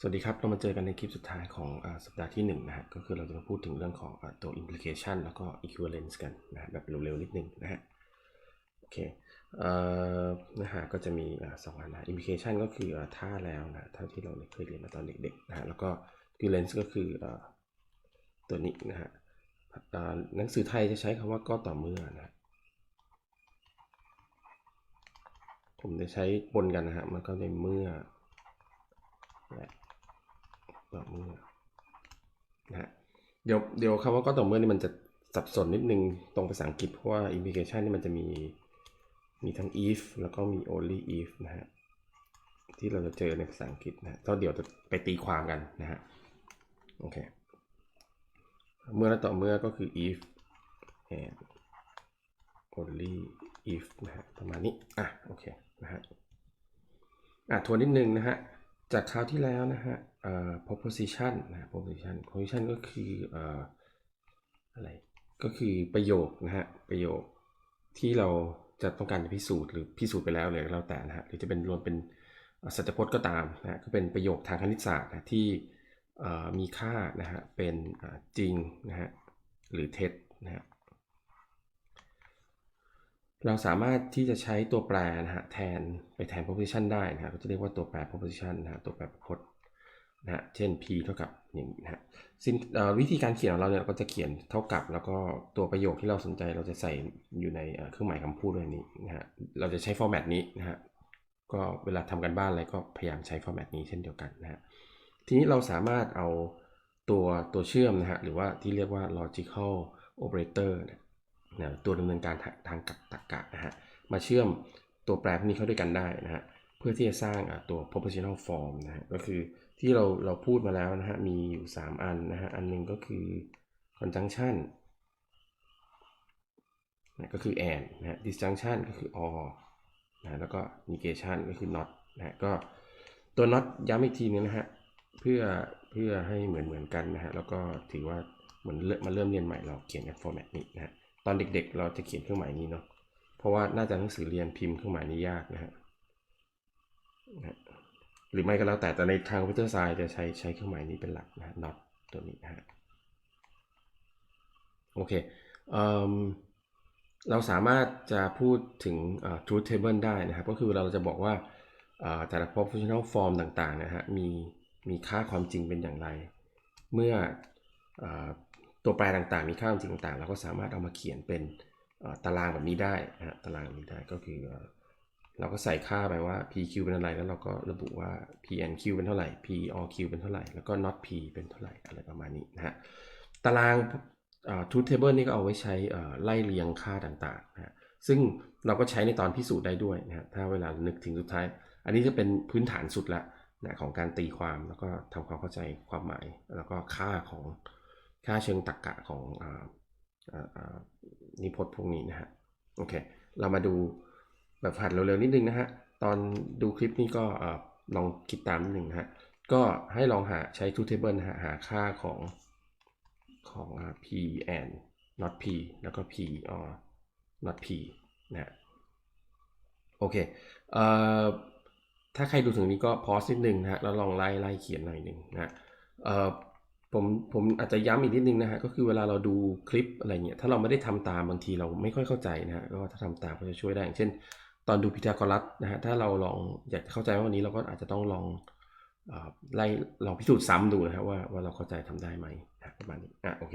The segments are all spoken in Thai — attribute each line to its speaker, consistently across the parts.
Speaker 1: สวัสดีครับ เรามาเจอกันในคลิปสุดท้ายของอสัปดาห์ที่1นงนะฮะ ก็คือเราจะมาพูดถึงเรื่องของอตัว implication แล้วก็ equivalence กันนะแบบเร็วๆนิดนึงนะฮะ โอเคเนื้อหาก็จะมีสองอันนะ implication ก็คืออท่าแล้วนะท่าที่เราเคยเรียนมาตอนเด็กๆนะฮะ แล้วก็ equivalence ก็คืออตัวนี้นะฮะหนังสือไทยจะใช้คำว่าก็ต่อเมื่อนะฮะผมจะใช้ปนกันนะฮะ มันก็ในเมื่อและ ต่อเมื่อนะฮะเดี๋ยวเดี๋ยวคำว่าก็ต่อเมื่อนี่มันจะสับสนนิดนึงตรงภาษาอังกฤษเพราะว่า implication นี่มันจะมีมีทั้ง if แล้วก็มี only if นะฮะที่เราจะเจอในภาษาอังกฤษนะฮะก็เดี๋ยวจะไปตีความกันนะฮะโอเคเมื่อและต่อเมื่อก็คือ if and only if นะฮะประมาณนี้ อะ โอเค นะฮะ อะทวนนิดนึงนะฮะ จากคราวที่แล้วนะฮะเอ่อ proposition นะ proposition proposition ก็คือเอ่ออะไร ก็คือประโยคนะฮะ ประโยคที่เราจะต้องการจะพิสูจน์หรือพิสูจน์ไปแล้วเลยแล้วแต่นะฮะ หรือจะเป็นรวมเป็นสัจพจน์ก็ตามนะฮะก็เป็นประโยคทางคณิตศาสตร์นะที่มีค่านะฮะ เป็นจริงนะฮะ หรือเท็จนะฮะ เราสามารถที่จะใช้ตัวแปรนะฮะแทนไปแทน proposition ได้นะฮะก็จะเรียกว่าตัวแปร proposition นะฮะตัวแปรประพจน์นะฮะเช่น p เท่ากับอย่างนี้นะฮะวิธีการเขียนของเราเนี่ยก็จะเขียนเท่ากับ แล้วก็ตัวประโยคที่เราสนใจเราจะใส่อยู่ในเครื่องหมายคำพูดด้วยนี้นะฮะเราจะใช้ format นี้นะฮะก็เวลาทำกันบ้านอะไรก็พยายามใช้ format นี้เช่นเดียวกันนะฮะทีนี้เราสามารถเอาตัวตัวเชื่อมนะฮะหรือว่าที่เรียกว่า logical operator นะ ตัวดำเนินการทางทางตรรกะนะฮะมาเชื่อมตัวแปรพวกนี้เข้าด้วยกันได้นะฮะเพื่อที่จะสร้างตัว propositional form นะฮะก็คือที่เราเราพูดมาแล้วนะฮะมีอยู่ 3 อันนะฮะอันหนึงก็คือ conjunction นะก็คือ and นะฮะ disjunction ก็คือ or นะแล้วก็ negation ก็คือ not นะก็ตัว not ย้ำอีกทีนึงนะฮะเพื่อเพื่อให้เหมือนเหมือนกันนะฮะแล้วก็ถือว่าเหมือนมาเริ่มเรียนใหม่เราเขียนกัน format นี้นะฮะ ตอนเด็กๆ เราจะเขียนเครื่องหมายนี้เนาะ เพราะว่าน่าจะหนังสือเรียนพิมพ์เครื่องหมายนี้ยากนะฮะ หรือไม่ก็แล้วแต่แต่ในทางคอมพิวเตอร์ไซน์จะใช้ใช้เครื่องหมายนี้เป็นหลักนะฮะ not ตัวนี้นะฮะ โอเคเอิ่มเราสามารถจะพูดถึงอ่า truth table ได้นะครับ ก็คือเราจะบอกว่าอ่าแต่ละ propositional form ต่างๆนะฮะ มีมีค่าความจริงเป็นอย่างไร เมื่ออ ตัวแปรต่างๆ มีค่าจริงต่างๆ เราก็สามารถเอามาเขียนเป็นตารางแบบนี้ได้นะตารางแบบนี้ได้ก็คือ เราก็ใส่ค่าไปว่า pq เป็นอะไรแล้วเราก็ระบุว่า pnq เป็นเท่าไหร่ porq เป็นเท่าไหร่แล้วก็ not p เป็นเท่าไหร่อะไรประมาณนี้นะฮะตาราง truth table นี่ก็เอาไว้ใช้ไล่เรียงค่าต่างๆนะฮะซึ่งเราก็ใช้ในตอนพิสูจน์ได้ด้วยนะฮะถ้าเวลานึกถึงสุดท้าย อันนี้จะเป็นพื้นฐานสุดละนะของการตีความแล้วก็ทำความเข้าใจความหมาย แล้วก็ค่าของ ค่าเชิงตรรกะของออนิพจน์พวกนี้นะฮะโอเค เรามาดูแบบผัดเร็วๆนิดนึงนะฮะ ตอนดูคลิปนี้ก็ลองคิดตามนิดนึงนะฮะ ก็ให้ลองหาใช้ truth table นะฮะหาค่าของของ p and not p แล้วก็ p or not p นะฮะโอเคเอ่อถ้าใครดูถึงนี้ก็พอสนิดนึงนะฮะ แล้วลองไล่ไล่เขียนหน่อยหนึ่งนะฮะเอ่อ ผมผมอาจจะย้ำอีกนิดนึงนะฮะก็คือเวลาเราดูคลิปอะไรเงี้ยถ้าเราไม่ได้ทำตามบางทีเราไม่ค่อยเข้าใจนะฮะก็ถ้าทำตามก็จะช่วยได้อย่างเช่น ตอนดูพีทากรัสนะฮะถ้าเราลองอยากจะเข้าใจว่าวันนี้เราก็อาจจะต้องลองอไล่ลองพิสูจน์ซ้ำดูนะฮะว่าว่าเราเข้าใจทำได้ไหมนะประมาณนี้อะโอเค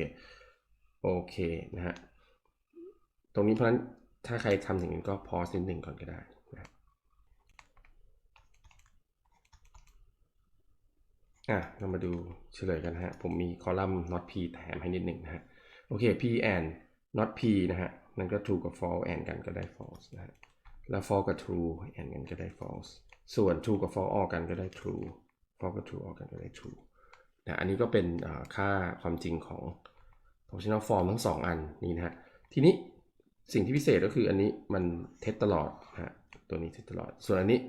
Speaker 1: โอเคนะฮะตรงนี้เพราะฉะนั้นถ้าใครทำอย่างนี้ก็พอสนิดหนึ่งก่อนก็ได้นะ อะเรามาดูเฉลยกันนะฮะ ผมมีคอลัมน์ not p แถมให้นิดหนึ่งนะฮะ โอเค p and not p นะฮะ นั่นก็ true กับ false and กันก็ได้ false นะฮะ แล้ว false กับ true and กันก็ได้ false ส่วน true กับ false ออกกันก็ได้ true false กับ true ออกกันก็ได้ true นะอันนี้ก็เป็นค่าความจริงของ optional form ทั้งสองอันนี้นะฮะ ทีนี้สิ่งที่พิเศษก็คืออันนี้มันเท็จตลอดนะฮะ ตัวนี้เท็จตลอด ส่วนอันนี้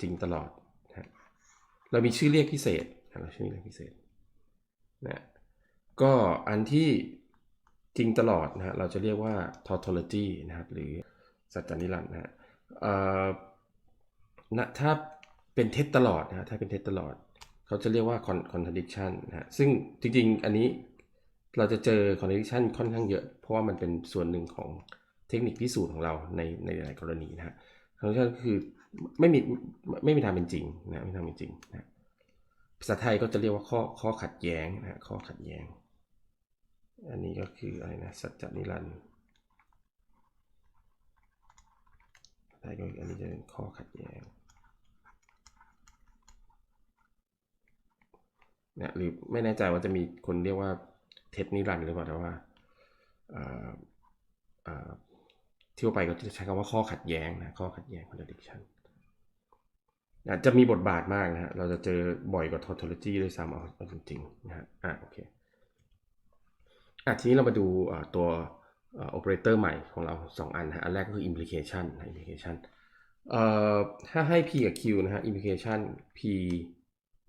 Speaker 1: จริงตลอดนะฮะ เรามีชื่อเรียกพิเศษ เราชื่อเรียกพิเศษนะก็อันที่จริงตลอดนะฮะเราจะเรียกว่า tautology นะครับหรือสัจจนิรันดร์นะฮะนะถ้าเป็นเท็จตลอดนะฮะถ้าเป็นเท็จตลอด เขาจะเรียกว่า contradiction นะฮะซึ่งจริง ๆ อันนี้เราจะเจอ contradiction ค่อนข้างเยอะ เพราะว่ามันเป็นส่วนหนึ่งของเทคนิคพิสูจน์ของเราในในหลายกรณีนะฮะ contradiction คือไม่มีไม่มีทางเป็นจริงนะไม่มีทางเป็นจริงนะาษาไทยก็จะเรียกว่าข้อข้อขัดแย้งนะข้อขัดแย้ง อันนี้ก็คืออะไรนะสัจจนิรันดร์ไทยก็อันนี้จะเป็นข้อขัดแย้งนะหรือไม่แน่ใจว่าจะมีคนเรียกว่าเท็จนิรันดร์หรือเปล่าแต่ว่าเอ่อเอ่อทั่วไปก็จะใช้คำว่าข้อขัดแย้งนะข้อขัดแย้ง contradiction นะจะมีบทบาทมากนะฮะ เราจะเจอบ่อยกว่า tautology ด้วยซ้ำเอาเอาจริงๆนะฮะ อะโอเคอะทีนี้เรามาดูตัวโอเปอเรเตอร์ใหม่ของเรา 2 อันนะฮะอันแรกก็คือ implication นะ implication เอ่อถ้าให้ p กับ q นะฮะ implication p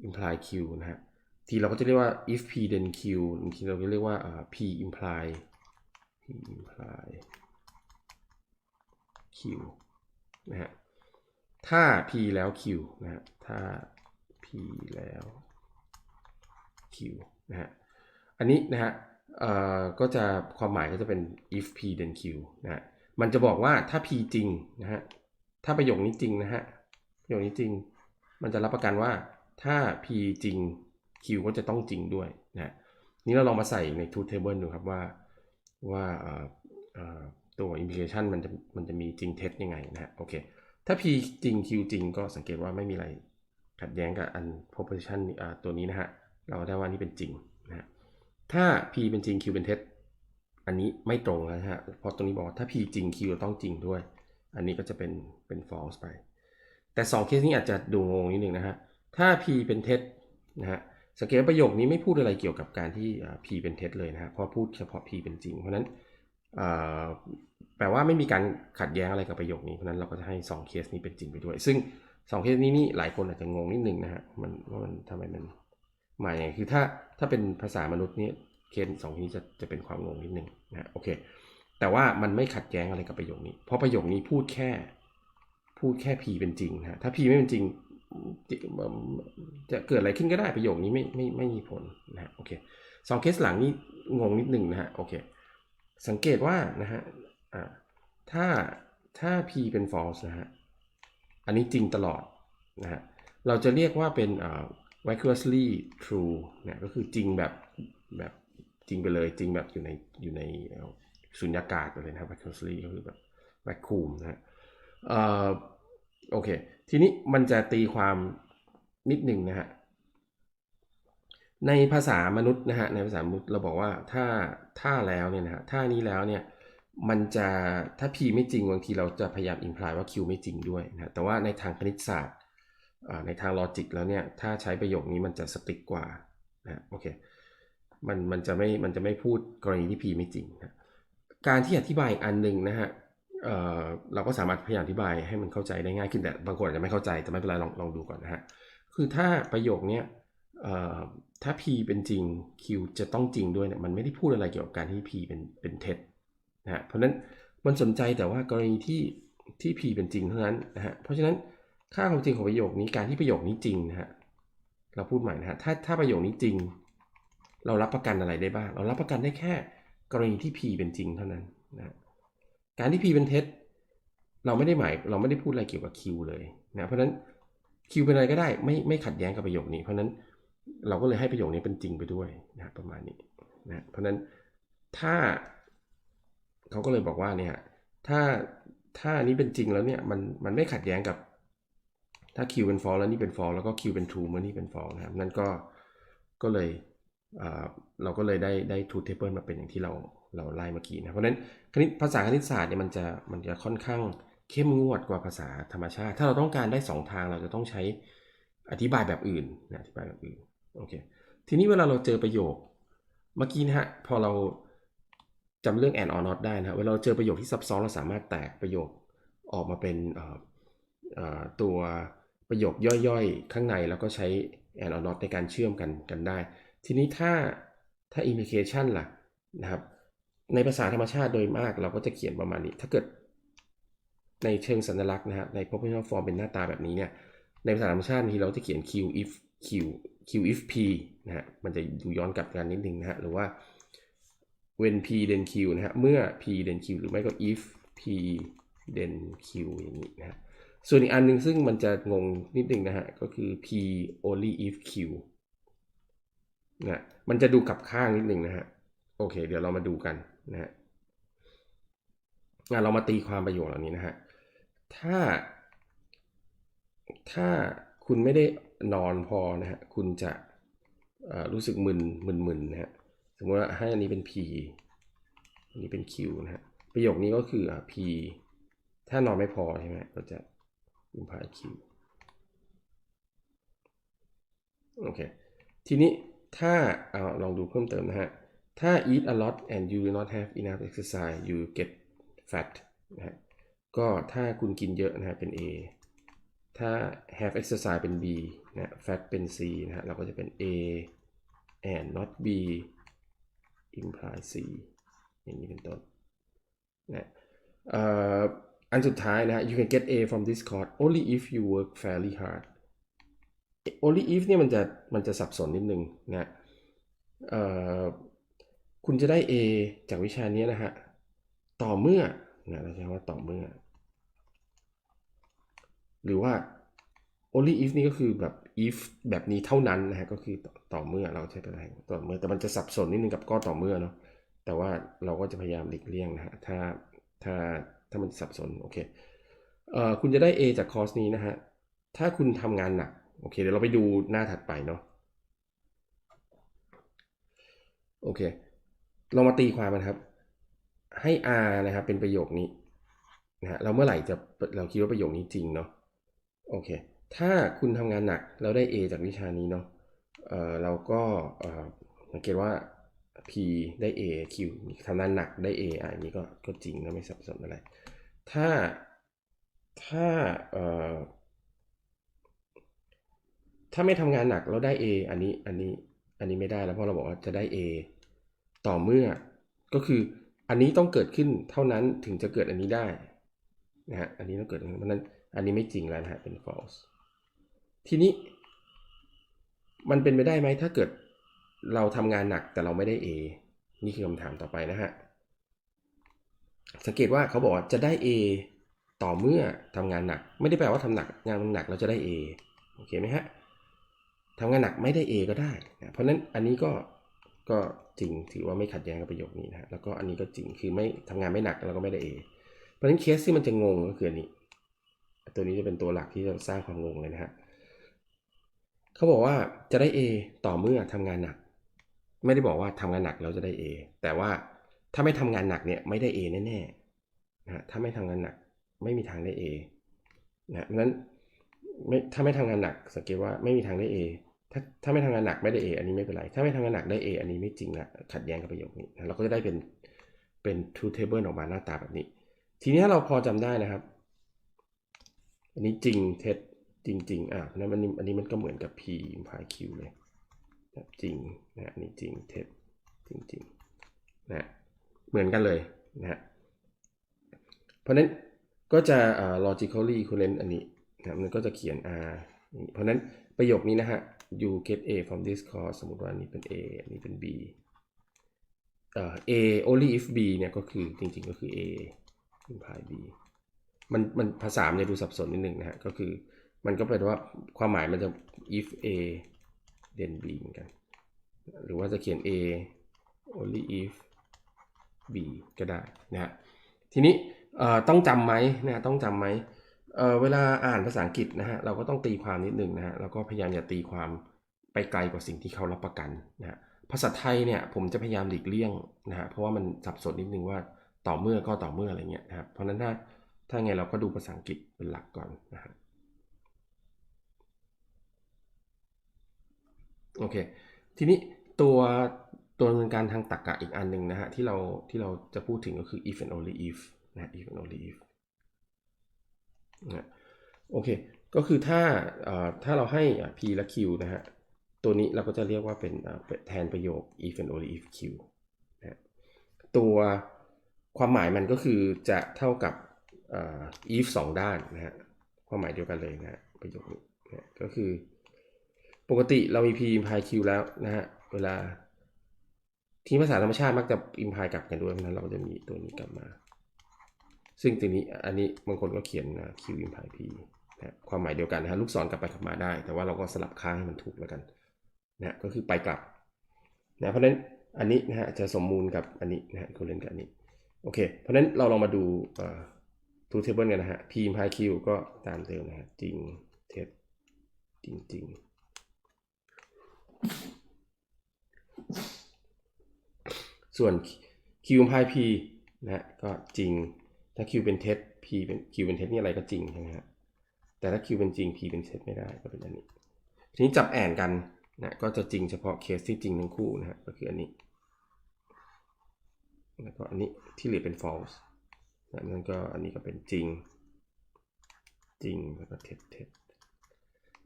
Speaker 1: imply q นะฮะ ทีเราก็จะเรียกว่า if p then q บางทีเราก็เรียกว่าอ่า p imply p imply q นะฮะ ถ้า p แล้ว q นะฮะถ้า p แล้ว q นะฮะอันนี้นะฮะเอ่อก็จะความหมายก็จะเป็น if p then q นะฮะมันจะบอกว่าถ้า p จริงนะฮะถ้าประโยคนี้จริงนะฮะประโยคนี้จริง มันจะรับประกันว่าถ้า p จริง q ก็จะต้องจริงด้วยนะฮะนี้เราลองมาใส่ใน truth table ดูครับว่าว่าตัว implication มันจะมันจะมีจริงเท็จยังไงนะฮะโอเค ถ้า p จริง q จริงก็สังเกตว่าไม่มีอะไรขัดแย้งกับอัน proposition ตัวนี้นะฮะ เราได้ว่านี่เป็นจริงนะฮะ ถ้า p เป็นจริง q เป็นเท็จ อันนี้ไม่ตรงนะฮะ เพราะตรงนี้บอกถ้า p จริง q ต้องจริงด้วย อันนี้ก็จะเป็นเป็น false ไป แต่ 2 เคสนี้อาจจะดูงงนิดนึงนะฮะ ถ้า p เป็นเท็จนะฮะ สังเกตประโยคนี้ไม่พูดอะไรเกี่ยวกับการที่ p เป็นเท็จเลยนะฮะ เพราะพูดเฉพาะ p เป็นจริง เพราะนั้น แปลว่าไม่มีการขัดแย้งอะไรกับประโยคนี้เพราะนั้นเราก็จะให้ 2 เคสนี้เป็นจริงไปด้วย ซึ่ง 2 เคสนี้นี่หลายคนอาจจะงงนิดนึงนะฮะมันว่ามันทำไมมันหมายยังไงคือถ้าถ้าเป็นภาษามนุษย์นี่เคสสองนี้จะจะเป็นความงงนิดนึงนะโอเค แต่ว่ามันไม่ขัดแย้งอะไรกับประโยคนี้ เพราะประโยคนี้พูดแค่ พูดแค่ p เป็นจริงนะถ้า p ไม่เป็นจริง จะจะเกิดอะไรขึ้นก็ได้ประโยคนี้ไม่ไม่ไม่มีผลนะฮะโอเคสองเคสหลังนี่งงนิดนึงนะฮะโอเค สังเกตว่านะฮะถ้าถ้า p เป็น false นะฮะ อันนี้จริงตลอดนะฮะ เราจะเรียกว่าเป็น vigorously true นะก็คือจริงแบบแบบจริงไปเลยจริงแบบอยู่ในอยู่ในสุญญากาศไปเลยนะ vigorously ก็คือแบบ vacuum นะฮะโอเค ทีนี้มันจะตีความนิดหนึ่งนะฮะ ในภาษามนุษย์นะฮะในภาษามนุษย์เราบอกว่าถ้าถ้าแล้วเนี่ยนะฮะถ้านี้แล้วเนี่ยมันจะถ้า p ไม่จริงบางทีเราจะพยายาม imply ว่า q ไม่จริงด้วยนะฮะแต่ว่าในทางคณิตศาสตร์ในทางลอจิกแล้วเนี่ยถ้าใช้ประโยคนี้มันจะสติ๊กกว่านะฮะโอเคมันมันจะไม่มันจะไม่พูดกรณีที่ p ไม่จริงนะการที่อธิบายอีกอันหนึ่งนะฮะเเราก็สามารถพยายามอธิบายให้มันเข้าใจได้ง่ายขึ้นแต่บางคนอาจจะไม่เข้าใจแต่ไม่เป็นไรลองลองดูก่อนนะฮะคือถ้าประโยคนี้ ถ้า p เป็นจริง q จะต้องจริงด้วยเนี่ยมันไม่ได้พูดอะไรเกี่ยวกับการที่ p เป็นเป็นเท็จนะฮะเพราะฉะนั้นมันสนใจแต่ว่ากรณีที่ที่ p เป็นจริงเท่านั้นนะฮะเพราะฉะนั้นค่าความจริงของประโยคนี้การที่ประโยคนี้จริงนะฮะเราพูดใหม่นะฮะถ้าถ้าประโยคนี้จริง เรารับประกันอะไรได้บ้าง เรารับประกันได้แค่กรณีที่ p เป็นจริงเท่านั้นนะฮะการที่ p เป็นเท็จเราไม่ได้หมายเราไม่ได้พูดอะไรเกี่ยวกับ q เลยนะเพราะฉะนั้น q เป็นอะไรก็ได้ไม่ไม่ขัดแย้งกับประโยคนี้เพราะฉะนั้น เราก็เลยให้ประโยคนี้เป็นจริงไปด้วยนะประมาณนี้นะเพราะฉะนั้นถ้าเขาก็เลยบอกว่าเนี่ยถ้าถ้านี้เป็นจริงแล้วเนี่ยมันมันไม่ขัดแย้งกับถ้า q เป็น false แล้วนี่เป็น false แล้วก็ q เป็น true เมื่อนี่เป็น false นะครับนั่นก็ก็เลยเราก็เลยได้ได้ truth table มาเป็นอย่างที่เราเราไล่เมื่อกี้นะเพราะฉะนั้นคณิตภาษาคณิตศาสตร์เนี่ยมันจะมันจะค่อนข้างเข้มงวดกว่าภาษาธรรมชาติ ถ้าเราต้องการได้สองทางเราจะต้องใช้อธิบายแบบอื่นนะอธิบายแบบอื่น โอเค ทีนี้เวลาเราเจอประโยค เมื่อกี้นะฮะ พอเราจำเรื่อง and or not ได้นะฮะเวลาเราเจอประโยคที่ซับซ้อนเราสามารถแตกประโยคออกมาเป็นตัวประโยคย่อยๆ ข้างในแล้วก็ใช้ and or not ในการเชื่อมกันกันได้ ทีนี้ถ้าถ้า implication ล่ะนะครับ ในภาษาธรรมชาติโดยมากเราก็จะเขียนประมาณนี้ ถ้าเกิดในเชิงสัญลักษณ์นะฮะใน propositional form เป็นหน้าตาแบบนี้เนี่ย ในภาษาธรรมชาติบางทีเราจะเขียน q if q q if p นะฮะ มันจะดูย้อนกลับกันนิดนึงนะฮะ หรือว่า when p then q นะฮะ เมื่อ p then q หรือไม่ก็ if p then q อย่างนี้นะฮะ ส่วนอีกอันหนึงซึ่งมันจะงงนิดนึงนะฮะ ก็คือ p only if q นะมันจะดูกลับข้างนิดนึงนะฮะ โอเค เดี๋ยวเรามาดูกันนะฮะเรามาตีความประโยคเหล่านี้นะฮะ ถ้า ถ้าคุณไม่ได้ นอนพอนะฮะคุณจะรู้สึกมึนมึนมึนนะฮะสมมติว่าให้อันนี้เป็น p อันนี้เป็น q นะฮะประโยคนี้ก็คืออ p ถ้านอนไม่พอใช่ไหมก็จะ imply q โอเค ทีนี้ถ้าเอาลองดูเพิ่มเติมนะฮะ ถ้า eat a lot and you do not have enough exercise you get fat นะฮะ ก็ถ้าคุณกินเยอะนะฮะเป็น A ถ้า have exercise เป็น B นะ fat เป็น C นะฮะเราก็จะเป็น A and not B imply C อย่างนี้เป็นต้นนะอันสุดท้ายนะฮะ you can get A from this course only if you work fairly hard only if เนี่ยมันจะมันจะสับสนนิดนึงนะคุณจะได้ A จากวิชานี้นะฮะ ต่อเมื่อนะเราใช้คำว่าต่อเมื่อ หรือว่า only if นี่ก็คือแบบ if แบบนี้เท่านั้นนะฮะก็คือต่อเมื่อเราใช้ตัวไหนต่อเมื่อแต่มันจะสับสนนิดนึงกับก็ต่อเมื่อเนาะแต่ว่าเราก็จะพยายามหลีกเลี่ยงนะฮะถ้าถ้าถ้ามันสับสนโอเคเอ่อคุณจะได้ A จากคอร์สนี้นะฮะถ้าคุณทำงานหนักโอเคเดี๋ยวเราไปดูหน้าถัดไปเนาะโอเคเรามาตีความกันครับ ให้ R นะครับเป็นประโยคนี้นะฮะเราเมื่อไหร่จะเราคิดว่าประโยคนี้จริงเนาะ โอเค ถ้าคุณทำงานหนักแล้วได้ A จากวิชานี้เนาะเออเราก็สังเกตว่า P ได้ A Q ทำงานหนักได้ A อะอันนี้ก็ก็จริงนะไม่สับสนอะไร ถ้าถ้าเอ่อถ้าไม่ทำงานหนักแล้วได้ A อันนี้อันนี้อันนี้ไม่ได้แล้วเพราะเราบอกว่าจะได้ A ต่อเมื่อก็คืออันนี้ต้องเกิดขึ้นเท่านั้นถึงจะเกิดอันนี้ได้นะฮะอันนี้ต้องเกิดเพราะนั้น อันนี้ไม่จริงแล้วนะฮะเป็น false ทีนี้ มันเป็นไปได้ไหมถ้าเกิดเราทำงานหนักแต่เราไม่ได้ A นี่คือคำถามต่อไปนะฮะ สังเกตว่าเขาบอกว่าจะได้ A ต่อเมื่อทำงานหนัก ไม่ได้แปลว่าทำหนักงานหนักเราจะได้ A โอเคไหมฮะทำงานหนักไม่ได้ A ก็ได้นะเพราะนั้นอันนี้ก็ก็จริงถือว่าไม่ขัดแย้งกับประโยคนี้นะฮะแล้วก็อันนี้ก็จริงคือไม่ทำงานไม่หนักแล้วก็ไม่ได้ A เพราะฉะนั้นเคสที่มันจะงงก็คืออันนี้ ตัวนี้จะเป็นตัวหลักที่จะสร้างความงงเลยนะฮะเขาบอกว่าจะได้ A ต่อเมื่อทำงานหนัก ไม่ได้บอกว่าทำงานหนักแล้วจะได้ A แต่ว่าถ้าไม่ทำงานหนักเนี่ยไม่ได้ A แน่ๆนะฮะถ้าไม่ทำงานหนักไม่มีทางได้ A นะเพราะฉะนั้นไม่ถ้าไม่ทำงานหนักสังเกตว่าไม่มีทางได้ A ถ้าถ้าไม่ทำงานหนักไม่ได้ A อันนี้ไม่เป็นไร ถ้าไม่ทำงานหนักได้ A อันนี้ไม่จริงละขัดแย้งกับประโยคนี้เราก็จะได้เป็นเป็น truth table ออกมาหน้าตาแบบนี้ ทีนี้เราพอจำได้นะครับ อันนี้จริงเท็จจริง ๆ อะเพราะนั้นอันนี้อันนี้มันก็เหมือนกับ p imply q เลยนะจริงนะอันนี้จริงเท็จจริงๆนะเหมือนกันเลยนะฮะเพราะนั้นก็จะอ่า logically equivalent อันนี้นะมันก็จะเขียน r เพราะฉะนั้นประโยคนี้นะฮะ you get a from this course สมมติว่าอันนี้เป็น a อันนี้เป็น b เอ่อ a only if b เนี่ยก็คือจริงๆก็คือ a imply b มันมันภาษามันจะดูสับสนนิดนึงนะฮะก็คือมันก็เป็นว่าความหมายมันจะ if a then b เหมือนกัน หรือว่าจะเขียน a only if b ก็ได้นะฮะทีนี้ต้องจำไหมนะฮะต้องจำไหมเเวลาอ่านภาษาอังกฤษนะฮะเราก็ต้องตีความนิดนึงนะฮะแล้วก็พยายามอย่าตีความไปไกลกว่าสิ่งที่เขารับประกันนะฮะภาษาไทยเนี่ยผมจะพยายามหลีกเลี่ยงนะฮะเพราะว่ามันสับสนนิดนึงว่าต่อเมื่อก็ต่อเมื่ออะไรเงี้ยนะครับเพราะนั้นถ้า ถ้าไงเราก็ดูภาษาอังกฤษเป็นหลักก่อนนะฮะโอเค ทีนี้ตัวตัวดำเนินการทางตรรกะอีกอันหนึ่งนะฮะที่เราที่เราจะพูดถึงก็คือ if and only if นะ if and only if นะโอเค ก็คือถ้าถ้าเราให้ p และ q นะฮะ ตัวนี้เราก็จะเรียกว่าเป็นแทนประโยค if and only if q นะฮะตัวความหมายมันก็คือจะเท่ากับ อ่อ if สองด้านนะฮะความหมายเดียวกันเลยนะฮะประโยคนี้นะก็คือ ปกติเรามี p imply q แล้วนะฮะเวลาที่ภาษาธรรมชาติมักจะ imply กลับกันด้วยเพราะนั้นเราจะมีตัวนี้กลับมา ซึ่งตัวนี้อันนี้บางคนก็เขียนนะ q imply p นะความหมายเดียวกันนะฮะลูกศรกลับไปกลับมาได้ แต่ว่าเราก็สลับข้างให้มันถูกแล้วกันนะก็คือไปกลับนะเพราะนั้นอันนี้นะฮะจะสมมูลกับอันนี้นะฮะคุณเล่นกับอันนี้โอเค เพราะฉะนั้นเราลองมาดู เอ่อ two table กันนะฮะ p imply q ก็ตามเดิมนะฮะจริงเท็จจริงจริงส่วน q imply p นะฮะก็จริง ถ้า q เป็นเท็จ p เป็น q เป็นเท็จนี่อะไรก็จริงใช่ไหมฮะแต่ถ้า q เป็นจริง p เป็นเท็จไม่ได้ก็เป็นอันนี้ ทีนี้จับแอนกันนะก็จะจริงเฉพาะเคสที่จริงทั้งคู่นะฮะก็คืออันนี้ แล้วก็อันนี้ที่เหลือเป็น false นั่นก็อันนี้ก็เป็นจริง จริงแล้วก็เท็จเท็จ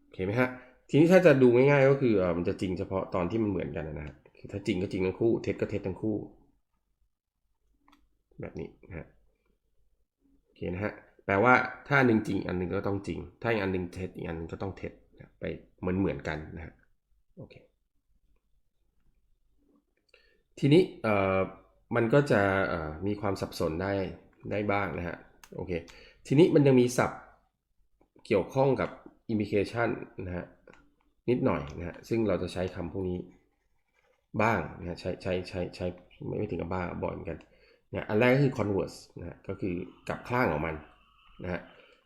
Speaker 1: โอเคไหมฮะทีนี้ถ้าจะดูง่ายๆก็คือมันจะจริงเฉพาะตอนที่มันเหมือนกันนะฮะคือถ้าจริงก็จริงทั้งคู่เท็จก็เท็จทั้งคู่ แบบนี้นะฮะโอเคนะฮะแปลว่าถ้าอันหนึ่งจริงอันหนึ่งก็ต้องจริง ถ้าอีกอันหนึ่งเท็จอีกอันหนึ่งก็ต้องเท็จนะไปเหมือนเหมือนกันนะฮะโอเคทีนี้เอ่อมันก็จะมีความสับสนได้ ได้บ้างนะฮะโอเคทีนี้มันยังมีศัพท์เกี่ยวข้องกับ implication นะฮะนิดหน่อยนะฮะซึ่งเราจะใช้คำพวกนี้บ้างนะฮะใช้ใช้ใช้ใช้ไม่ไม่ถึงกับบ้างบ่อยเหมือนกันนะอันแรกก็คือ converse นะฮะก็คือกลับข้างของมันนะฮะ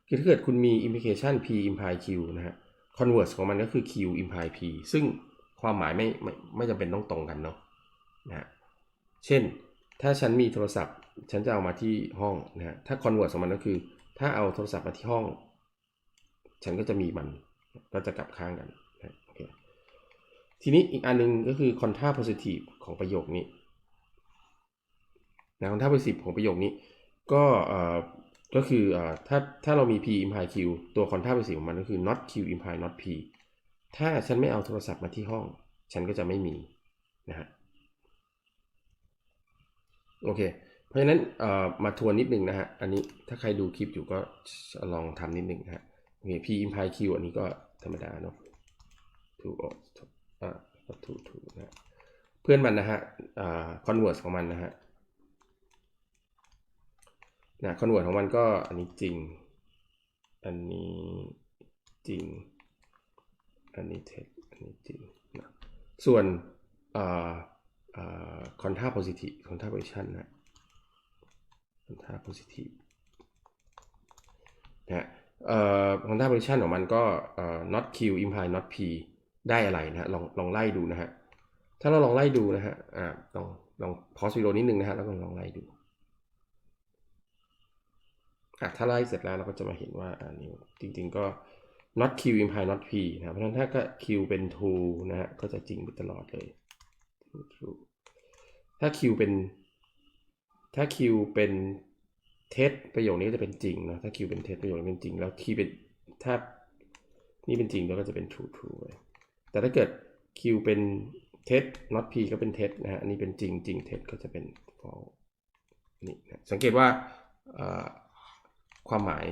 Speaker 1: คือถ้าเกิดคุณมี implication p imply q นะฮะ converse ของมันก็คือ q imply p ซึ่งความหมายไม่ไม่ไม่จำเป็นต้องตรงกันเนาะนะฮะเช่นถ้าฉันมีโทรศัพท์ ฉันจะเอามาที่ห้องนะฮะถ้า converse ของมันก็คือ ถ้าเอาโทรศัพท์มาที่ห้อง ฉันก็จะมีมัน ก็จะกลับข้างกันนะโอเคทีนี้อีกอันหนึงก็คือ contra positive ของประโยคนี้นะ contra positive ของประโยคนี้ ก็เอ่อก็คือเอ่อถ้าถ้าเรามี p imply q ตัว contra positive ของมันก็คือ not q imply not p ถ้าฉันไม่เอาโทรศัพท์มาที่ห้อง ฉันก็จะไม่มีนะฮะโอเค เพราะฉะนั้นมาทวนนิดนึงนะฮะ อันนี้ถ้าใครดูคลิปอยู่ก็ลองทำนิดนึงนะฮะโอเค p imply q อันนี้ก็ธรรมดาเนาะ to อ่า to to นะฮะเพื่อนมันนะฮะคอ่า converse ของมันนะฮะนะ converse ของมันก็อันนี้จริง อันนี้จริง อันนี้เท็จอันนี้จริงนะส่วนคอ่าอ่า contra positive contra position นะ contra positive นะฮะเอ่อ contra position ของมันก็เอ่อ not q imply not p ได้อะไรนะฮะลองลองไล่ดูนะฮะ ถ้าเราลองไล่ดูนะฮะ อ่าลองลองพอสวิดีโอนิดนึงนะฮะ แล้วก็ลองไล่ดูอะถ้าไล่เสร็จแล้วเราก็จะมาเห็นว่าอันนี้จริง ๆ ก็ not q imply not p นะเพราะฉะนั้นถ้าก็ q เป็น true นะฮะ ก็จะจริงไปตลอดเลย true ถ้า q เป็น ถ้า q เป็นเท็จประโยคนี้จะเป็นจริงนะถ้า q เป็นเท็จประโยคนี้เป็นจริง แล้ว q เป็นถ้านี่เป็นจริงแล้วก็จะเป็น true true เลยแต่ถ้าเกิด q เป็นเท็จ not p ก็เป็นเท็จนะฮะอันนี้เป็นจริงจริงเท็จก็จะเป็น false นี่นะสังเกตว่าความหมาย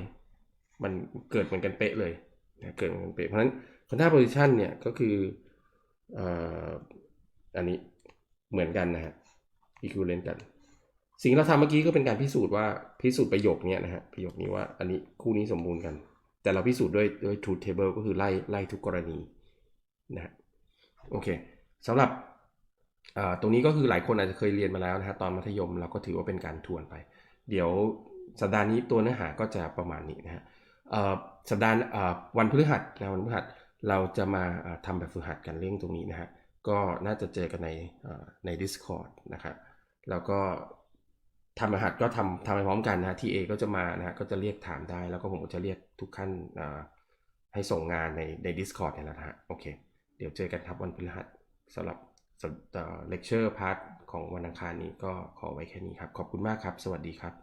Speaker 1: มันเกิดเหมือนกันเป๊ะเลยนะเกิดเหมือนกันเป๊ะเพราะฉะนั้น contra position เนี่ยก็คืออ่ออันนี้เหมือนกันนะฮะ equivalent กัน สิ่งที่เราทำเมื่อกี้ก็เป็นการพิสูจน์ว่าพิสูจน์ประโยคนี้นะฮะประโยคนี้ว่าอันนี้คู่นี้สมบูรณ์กัน แต่เราพิสูจน์ด้วยด้วย truth table ก็คือไล่ไล่ทุกกรณีนะฮะโอเคสำหรับตรงนี้ก็คือหลายคนอาจจะเคยเรียนมาแล้วนะฮะตอนมัธยมเราก็ถือว่าเป็นการทวนไป เดี๋ยวสัปดาห์นี้ตัวเนื้อหาก็จะประมาณนี้นะฮะสัปดาห์วันพฤหัสนะวันพฤหัสเราจะมาอ่าทำแบบฝึกหัดกันเรื่องตรงนี้นะฮะก็น่าจะเจอกันในใน Discord นะครับแล้วก็ ทำรหัสก็ทำทำไปพร้อมกันนะที่เอก็จะมานะฮะก็จะเรียกถามได้ แล้วก็ผมก็จะเรียกทุกขั้นให้ส่งงานในใน Discord เนี่ยแหละนะฮะโอเค เดี๋ยวเจอกันครับวันพฤหัสสำหรับเลคเชอร์พาร์ทของวันอังคารนี้ก็ขอไว้แค่นี้ครับ ขอบคุณมากครับ สวัสดีครับ